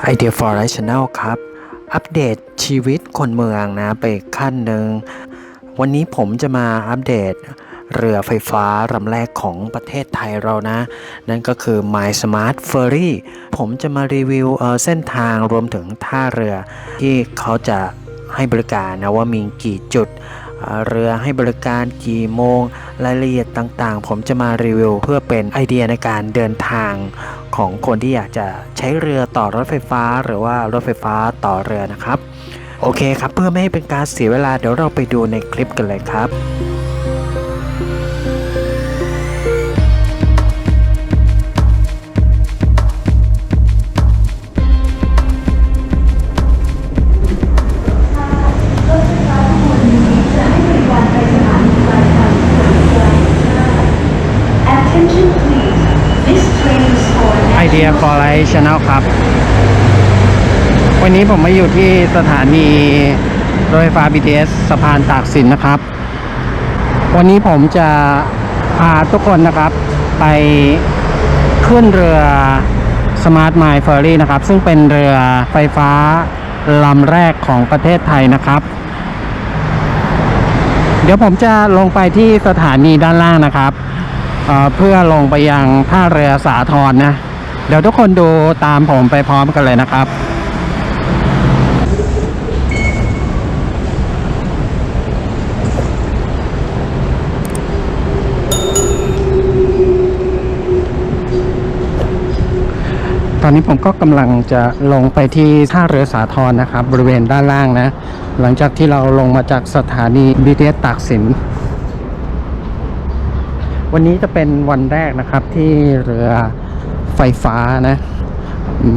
ไอเดีย for Life Channel ครับ อัปเดตชีวิตคนเมืองนะ ไปขั้นหนึ่ง วันนี้ผมจะมาอัปเดตเรือไฟฟ้าลำแรกของประเทศไทยเรานะ นั่นก็คือ My Smart Ferry ผมจะมารีวิวเเส้นทางรวมถึงท่าเรือที่เขาจะให้บริการนะว่ามีกี่จุดเเรือให้บริการกี่โมง รายละเอียดต่างๆ ผมจะมารีวิวเพื่อเป็นไอเดียในการเดินทางของคนที่อยากจะใช้เรือต่อรถไฟฟ้า หรือว่ารถไฟฟ้าต่อเรือนะครับ โอเคครับเพื่อไม่ให้เป็นการเสียเวลาเดี๋ยวเราไปดูในคลิปกันเลยครับีย for Life Channel ครับ วันนี้ผมมาอยู่ที่สถานีรถไฟฟ้า BTS สะพานตากสินนะครับ วันนี้ผมจะพาทุกคนนะครับ ไปขึ้นเรือ Smart My Ferry นะครับ ซึ่งเป็นเรือไฟฟ้าลำแรกของประเทศไทยนะครับ เดี๋ยวผมจะลงไปที่สถานีด้านล่างนะครับเเพื่อลงไปยังท่าเรือสาทรนะ เดี๋ยวทุกคนดูตามผมไปพร้อมกันเลยนะครับตอนนี้ผมก็กำลังจะลงไปที่ท่าเรือสาทรนะครับ บริเวณด้านล่างนะ หลังจากที่เราลงมาจากสถานี BTS ตากสิน วันนี้จะเป็นวันแรกนะครับที่เรือ ไฟฟ้านะ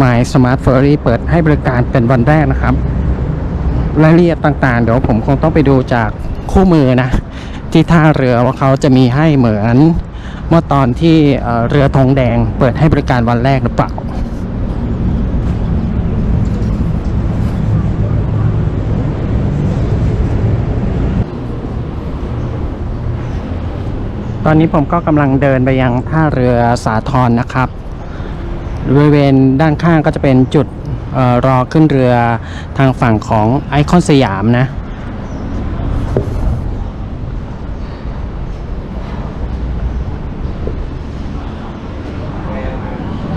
My Smart Ferry เปิดให้บริการเป็นวันแรกนะครับ รายละเอียดต่างๆ เดี๋ยวผมคงต้องไปดูจากคู่มือนะ ที่ท่าเรือว่าเขาจะมีให้เหมือนเมื่อตอนที่เเรือธงแดงเปิดให้บริการวันแรกหรือเปล่าตอนนี้ผมก็กำลังเดินไปยังท่าเรือสาทรนะครับ บริเวณด้านข้างก็จะเป็นจุดออรอขึ้นเรือทางฝั่งของไอคอนสยามนะ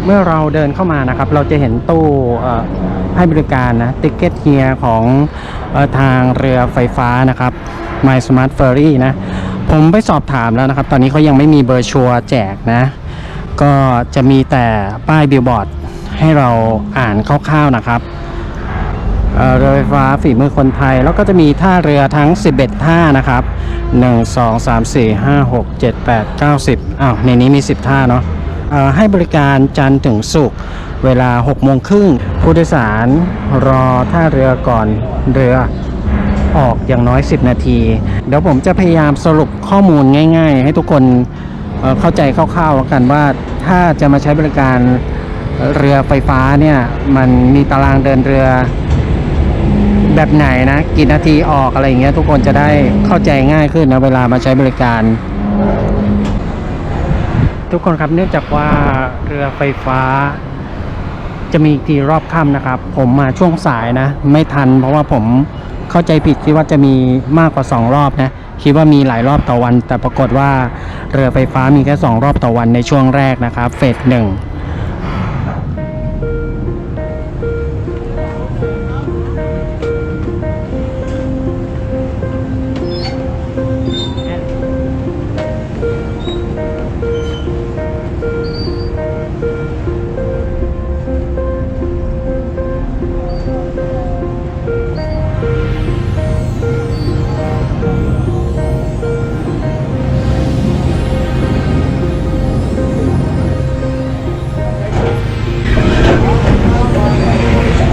เมื่อเราเดินเข้ามานะครับ เราจะเห็นตู้ให้บริการนะติ๊กเก็ตเฮียของออทางเรือไฟฟ้านะครับ My Smart Ferry นะ ผมไปสอบถามแล้วนะครับ ตอนนี้เขายังไม่มีเบอร์ชัวร์แจกนะ ก็จะมีแต่ป้ายบิลบอร์ดให้เราอ่านคร่าวๆนะครับเรือไฟฟ้าฝีมือคนไทย แล้วก็จะมีท่าเรือทั้ง 11 ท่านะครับ 1 2 3 4 5 6 7 8 9 10อ้าวในนี้มี 10 ท่าเนาะให้บริการจันทร์ถึงศุกร์เวลา 6 โมงครึ่งผู้โดยสารรอท่าเรือก่อนเรือออกอย่างน้อย 10 นาที เดี๋ยวผมจะพยายามสรุปข้อมูลง่าย ๆ ให้ทุกคน เออเข้าใจคร่าวๆแล้วกันว่าถ้าจะมาใช้บริการเรือไฟฟ้าเนี่ยมันมีตารางเดินเรือแบบไหนนะกี่นาทีออกอะไรอย่างเงี้ยทุกคนจะได้เข้าใจง่ายขึ้นนะเวลามาใช้บริการ ทุกคนครับเนื่องจากว่าเรือไฟฟ้า จะมีอีกทีรอบค่ำนะครับ ผมมาช่วงสายนะ ไม่ทันเพราะว่าผมเข้าใจผิดคิดว่าจะมีมากกว่า 2 รอบนะ คิดว่ามีหลายรอบต่อวัน แต่ปรากฏว่า เรือไฟฟ้ามีแค่ 2 รอบต่อวันในช่วงแรกนะครับ เฟสหนึ่ง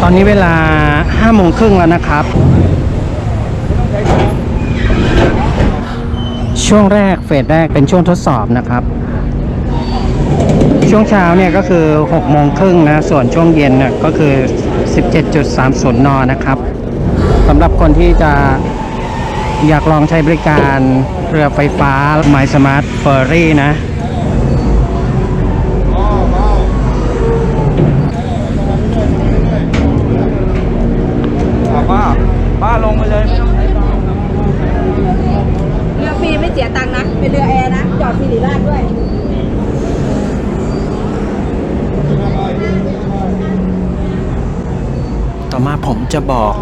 อนนี้เวลา5โมงครึ่งแล้วนะครับ ช่วงแรกเฟสแรกเป็นช่วงทดสอบนะครับ ช่วงเช้าเนี่ยก็คือ6โมงครึ่งนะ ส่วนช่วงเย็นเนี่ยก็คือ 17.30 น นะครับสำหรับคนที่จะอยากลองใช้บริการเรือไฟฟ้า My Smart Ferry นะ ต่อมาผม จะบอก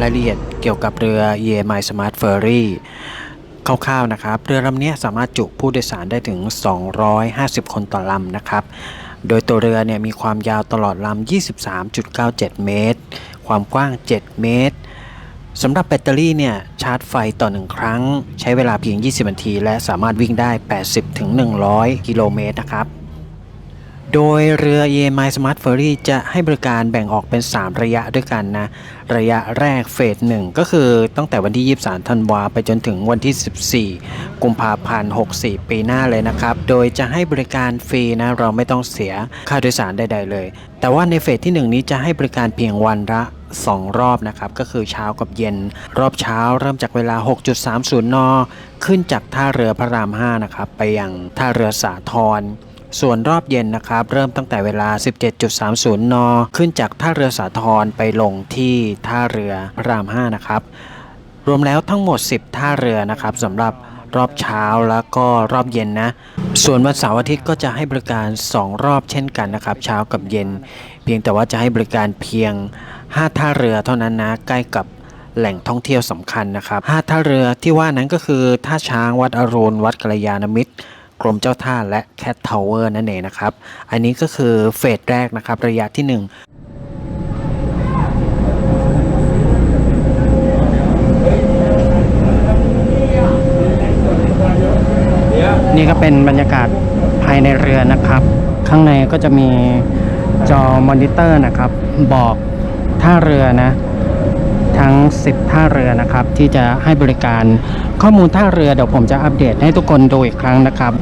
รายละเอียดเกี่ยวกับเรือ e m i Smart Ferry คร่าวๆนะครับ เรือลำนี้สามารถจุผู้โดยสารได้ถึง 250 คนต่อลำนะครับ โดยตัวเรือเนี่ยมีความยาวตลอดลำ 23.97 เมตร ความกว้าง 7 เมตรสำหรับแบตเตอรี่เนี่ยชาร์จไฟต่อ 1 ครั้ง ใช้เวลาเพียง 20 นาที และสามารถวิ่งได้ 80-100 กิโลเมตรนะครับ โดยเรือ EMI Smart Ferry จะให้บริการแบ่งออกเป็น 3 ระยะด้วยกันนะ ระยะแรกเฟสหนึ่งก็คือตั้งแต่วันที่ 23 ธันวาไปจนถึงวันที่ 14 กุมภาพันธ์ 64 ปีหน้าเลยนะครับ โดยจะให้บริการฟรีนะ เราไม่ต้องเสียค่าโดยสารใด ๆ เลย แต่ว่าในเฟสที่ 1 นี้จะให้บริการเพียงวันละ2 รอบนะครับ ก็คือเช้ากับเย็น รอบเช้าเริ่มจากเวลา 6.30 น ขึ้นจากท่าเรือพระราม 5 นะครับ ไปยังท่าเรือสาทร ส่วนรอบเย็นนะครับ เริ่มตั้งแต่เวลา 17.30 น ขึ้นจากท่าเรือสาทรไปลงที่ท่าเรือพระราม 5 นะครับ รวมแล้วทั้งหมด 10 ท่าเรือนะครับสำหรับรอบเช้าแล้วก็รอบเย็นนะ ส่วนวันเสาร์อาทิตย์ก็จะให้บริการ 2 รอบเช่นกันนะครับ เช้ากับเย็น เพียงแต่ว่าจะให้บริการเพียง 5 ท่าเรือเท่านั้นนะใกล้กับแหล่งท่องเที่ยวสำคัญนะครับ5ท่าเรือที่ว่านั้นก็คือท่าช้างวัดอรุณวัดกัลยาณมิตร กรมเจ้าท่าและแคททาวเวอร์นั่นเองนะครับ อันนี้ก็คือเฟสแรกนะครับ ระยะที่ 1นี่ก็เป็นบรรยากาศภายในเรือนะครับ ข้างในก็จะมีจอมอนิเตอร์นะครับ บอกท่าเรือนะ ทั้ง 10 ท่าเรือนะครับ ที่จะให้บริการข้อมูลท่าเรือเดี๋ยวผมจะอัปเดตให้ทุกคนดูอีกครั้งนะครับ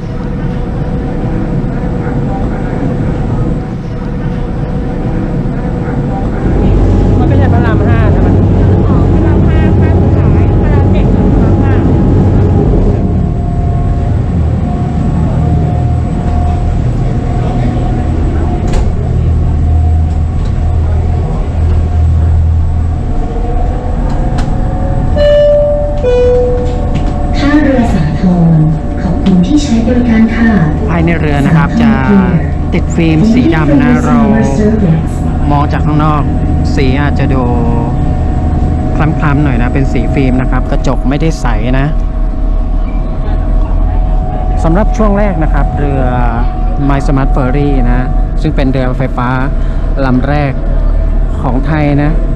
มันไม่ใช่พระรามห้าใช่ไหม ของพระรามห้าภาคสุดท้ายพระรามเจ็ดกับพระรามห้า ท่าเรือสาทรขอบคุณที่ ใช้บริการค่ะ ภายในเรือนะครับจะติดฟิล์มสีดำนะเรามองจากข้างนอก สีอาจจะดูคล้ำๆหน่อยนะ เป็นสีฟิล์มนะครับ กระจกไม่ได้ใสนะสำหรับช่วงแรกนะครับ เรือ My Smart Ferry นะ ซึ่งเป็นเรือไฟฟ้าลำแรกของไทยนะเ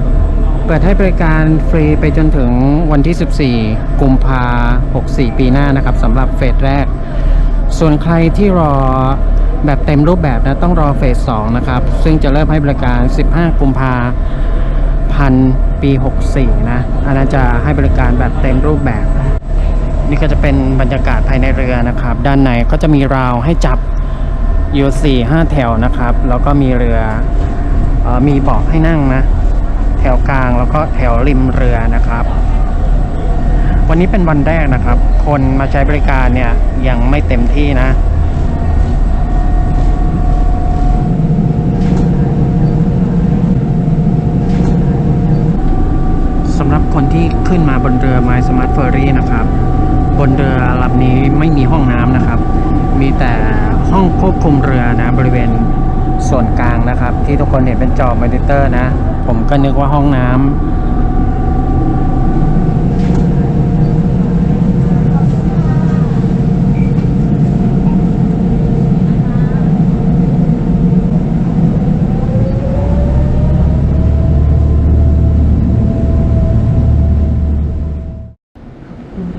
ปิดให้บริการฟรีไปจนถึงวันที่ 14 กุมภา64 ปีหน้านะครับสำหรับเฟสแรก ส่วนใครที่รอแบบเต็มรูปแบบนะต้องรอเฟส2นะครับ ซึ่งจะเริ่มให้บริการ 15 กุมภาพันปี 64 นะอันนั้นจะให้บริการแบบเต็มรูปแบบ นี่ก็จะเป็นบรรยากาศภายในเรือนะครับ ด้านในก็จะมีราวให้จับอยู่4 5 แถวนะครับ แล้วก็มีเรือออมีเบาะให้นั่งนะ แถวกลางแล้วก็แถวริมเรือนะครับ วันนี้เป็นวันแรกนะครับ คนมาใช้บริการเนี่ยยังไม่เต็มที่นะสำหรับคนที่ขึ้นมาบนเรือ My Smart Ferry นะครับ บนเรือลำนี้ไม่มีห้องน้ำนะครับ มีแต่ห้องควบคุมเรือนะบริเวณส่วนกลางนะครับ ที่ทุกคนเห็นเป็นจอมอนิเตอร์นะ ผมก็นึกว่าห้องน้ำ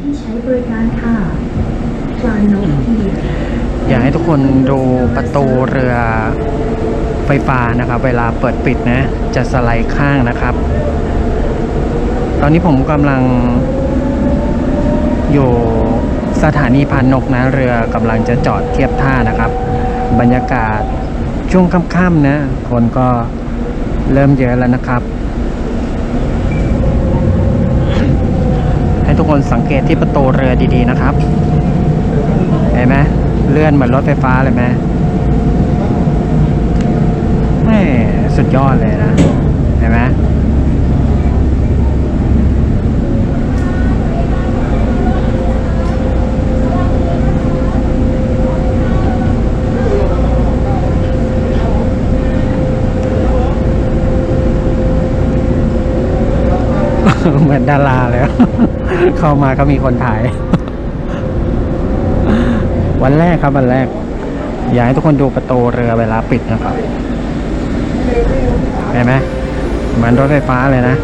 ที่ใช้บริการค่ะ Final Pier อยากให้ทุกคนดูประตูเรือ ไฟฟ้านะครับ เวลาเปิดปิดนะ จะสไลด์ข้างนะครับ ตอนนี้ผมกำลังอยู่สถานีพานนกนะเรือกำลังจะจอดเทียบท่านะครับ บรรยากาศช่วงค่ำๆนะ คนก็เริ่มเยอะแล้วนะครับ ให้ทุกคนสังเกตที่ประตูเรือดีๆนะครับ เห็นไหมเลื่อนเหมือนรถไฟฟ้าเลยไหมแหม่ สุดยอดเลยนะ เห็นไหมเหมือนดาราเลย เข้ามาก็มีคนถ่าย วันแรกครับวันแรก อยากให้ทุกคนดูประตูเรือเวลาปิดนะครับ เห็นไหมเหมือนรถไฟฟ้าเลยนะ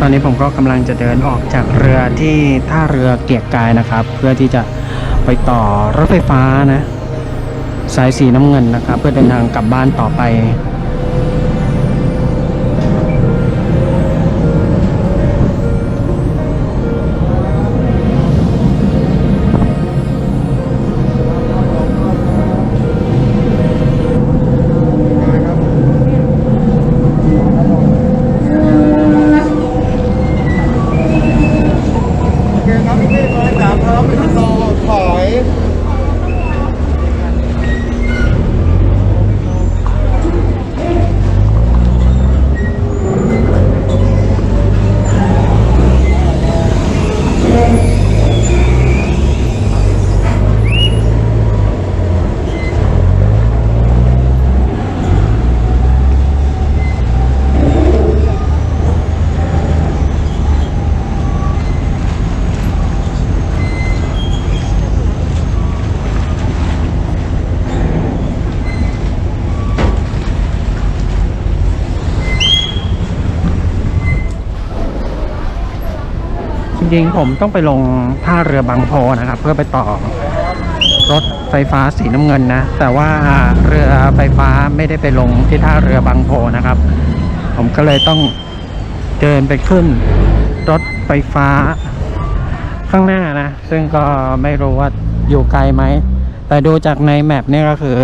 ตอนนี้ผมก็กำลังจะเดินออกจากเรือที่ท่าเรือเกียกกายนะครับ เพื่อที่จะไปต่อรถไฟฟ้านะ สายสีน้ำเงินนะครับ เพื่อเดินทางกลับบ้านต่อไป ริงๆ ผมต้องไปลงท่าเรือบางโพนะครับ เพื่อไปต่อรถไฟฟ้าสีน้ำเงินนะ แต่ว่าเรือไฟฟ้าไม่ได้ไปลงที่ท่าเรือบางโพนะครับ ผมก็เลยต้องเดินไปขึ้นรถไฟฟ้าข้างหน้านะ ซึ่งก็ไม่รู้ว่าอยู่ไกลไหม แต่ดูจากในแมปเนี่ยก็คือ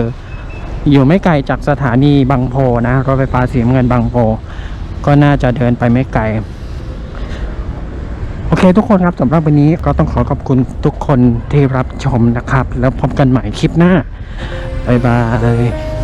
อยู่ไม่ไกลจากสถานีบางโพนะ รถไฟฟ้าสีน้ำเงินบางโพ ก็น่าจะเดินไปไม่ไกล โอเคทุกคนครับสำหรับวันนี้ก็ต้องขอขอบคุณทุกคนที่รับชมนะครับ แล้วพบกันใหม่คลิปหน้า บ๊ายบาย